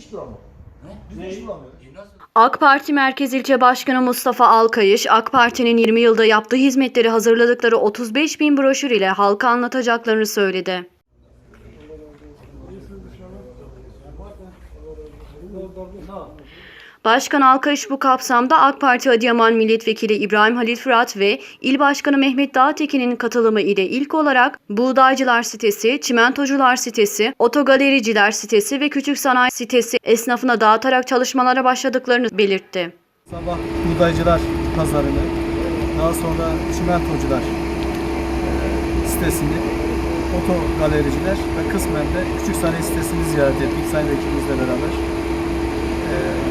iş bulamıyor. Biz de iş bulamıyoruz. AK Parti Merkez İlçe Başkanı Mustafa Alkayış, AK Parti'nin 20 yılda yaptığı hizmetleri hazırladıkları 35 bin broşür ile halka anlatacaklarını söyledi. Başkan Alkayış bu kapsamda AK Parti Adıyaman Milletvekili İbrahim Halil Fırat ve İl Başkanı Mehmet Dağtekin'in katılımı ile ilk olarak Buğdaycılar sitesi, Çimentocular sitesi, Otogalericiler sitesi ve Küçük Sanayi sitesi esnafına dağıtarak çalışmalara başladıklarını belirtti. Sabah buğdaycılar pazarını, daha sonra çimentocular e, sitesini, oto galericiler ve kısmen de küçük sanayi sitesini ziyaret ettik sayın vekilimizle beraber.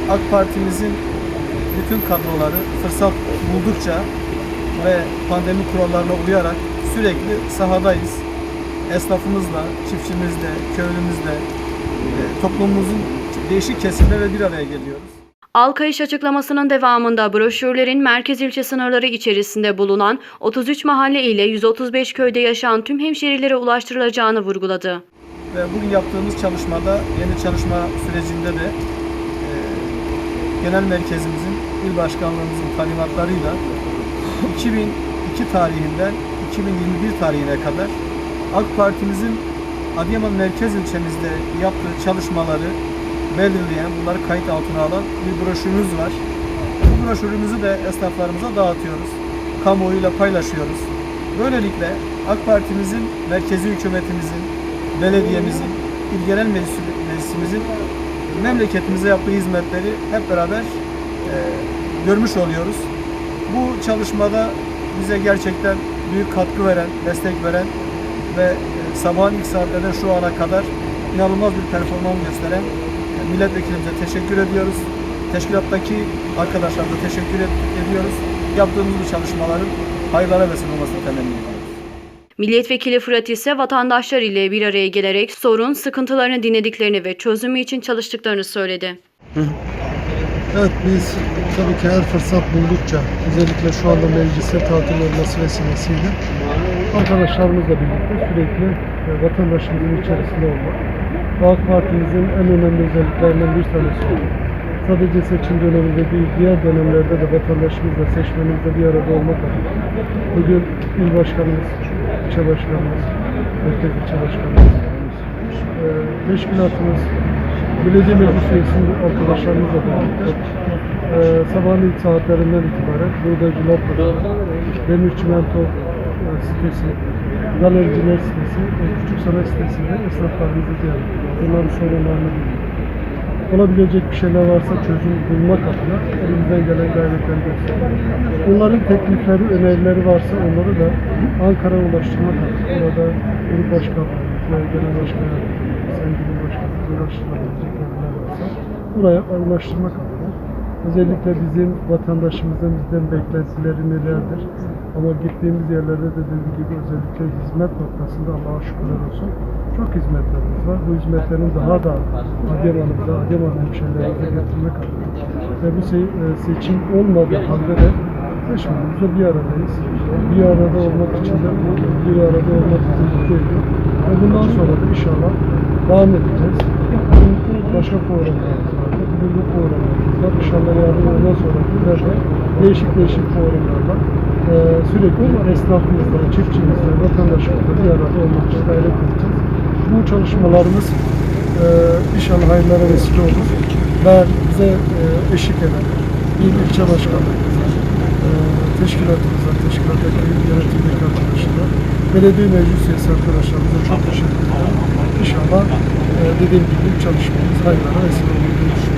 AK Partimizin bütün kadroları fırsat buldukça ve pandemi kurallarına uyarak sürekli sahadayız. Esnafımızla, çiftçimizle, köylümüzle, e, toplumumuzun değişik kesimleri bir araya geliyoruz. Alkayış açıklamasının devamında broşürlerin merkez ilçe sınırları içerisinde bulunan 33 mahalle ile 135 köyde yaşayan tüm hemşerilere ulaştırılacağını vurguladı. Ve bugün yaptığımız çalışmada, yeni çalışma sürecinde de genel merkezimizin, il başkanlığımızın talimatlarıyla 2002 tarihinden 2021 tarihine kadar AK Partimizin Adıyaman merkez ilçemizde yaptığı çalışmaları belirleyen, bunları kayıt altına alan bir broşürümüz var. Bu broşürümüzü de esnaflarımıza dağıtıyoruz. Kamuoyuyla paylaşıyoruz. Böylelikle AK Partimizin, merkezi hükümetimizin, belediyemizin, il genel meclis- meclisimizin memleketimize yaptığı hizmetleri hep beraber e, görmüş oluyoruz. Bu çalışmada bize gerçekten büyük katkı veren, destek veren ve e, sabahın ilk saatlerden şu ana kadar inanılmaz bir performans gösteren e, milletvekilimize teşekkür ediyoruz. Teşkilattaki arkadaşlarımıza teşekkür ed- ediyoruz. Yaptığımız bu çalışmaların hayırlara vesile olmasını temenni ediyoruz. Milletvekili Fırat ise vatandaşlar ile bir araya gelerek sorun, sıkıntılarını dinlediklerini ve çözümü için çalıştıklarını söyledi. Evet biz tabii ki her fırsat buldukça özellikle şu anda mecliste tatil olması vesilesiyle arkadaşlarımızla birlikte sürekli e, vatandaşımızın içerisinde olmak. AK Parti'mizin en önemli özelliklerinden bir tanesi oldu. Sadece seçim döneminde değil, diğer dönemlerde de vatandaşımızla, seçmenimizle bir arada olmak adına. Bugün il başkanımız, ilçe başkanımız, merkez ilçe başkanımız, e, teşkilatımız, belediye meclis üyesinin arkadaşlarımızla birlikte e, sabahın ilk saatlerinden itibaren buradacılar pazarı, demir çimento e, sitesi, galericiler sitesi küçük sanayi sitesinde esnaflarımızı ziyaret ediyoruz. Bunların sorunlarını dinliyoruz. Olabilecek bir şeyler varsa çözüm bulmak adına elimizden gelen gayretleri gösteriyoruz. Bunların teklifleri, önerileri varsa onları da Ankara'ya ulaştırmak adına orada grup başkanlarımız genel başkan yardımcılarımız, sayın cumhurbaşkanımız ulaştırabilecek yerler varsa buraya ulaştırmak adına özellikle bizim vatandaşımızın bizden beklentileri nelerdir? Ama gittiğimiz yerlerde de dediğim gibi özellikle hizmet noktasında Allah'a şükürler olsun çok hizmetlerimiz var. Bu hizmetlerin daha da Adıyaman'ımıza, Adıyaman hemşehrilerimize getirmek adına ve bu e, seçim olmadığı halde de seçmenimizle bir aradayız. Bir arada olmak için de bir arada olmak ediyor. Ve bundan sonra da inşallah devam edeceğiz. Başka programlarımız vardı. Bugün bu programlarımız var. İnşallah yarın ondan sonra günlerde değişik değişik programlarla e, sürekli esnafımızla, çiftçimizle, vatandaşımızla bir arada olmak için gayret edeceğiz. Bu çalışmalarımız e, inşallah hayırlara vesile olur. Ve bize e, eşlik eden il ilçe başkanlarımıza, e, teşkilatımıza, teşkilattaki yönetimdeki arkadaşlara, belediye meclis üyesi arkadaşlarımıza çok teşekkür ederim. İnşallah e, dediğim gibi çalışmamız hayırlara vesile olur.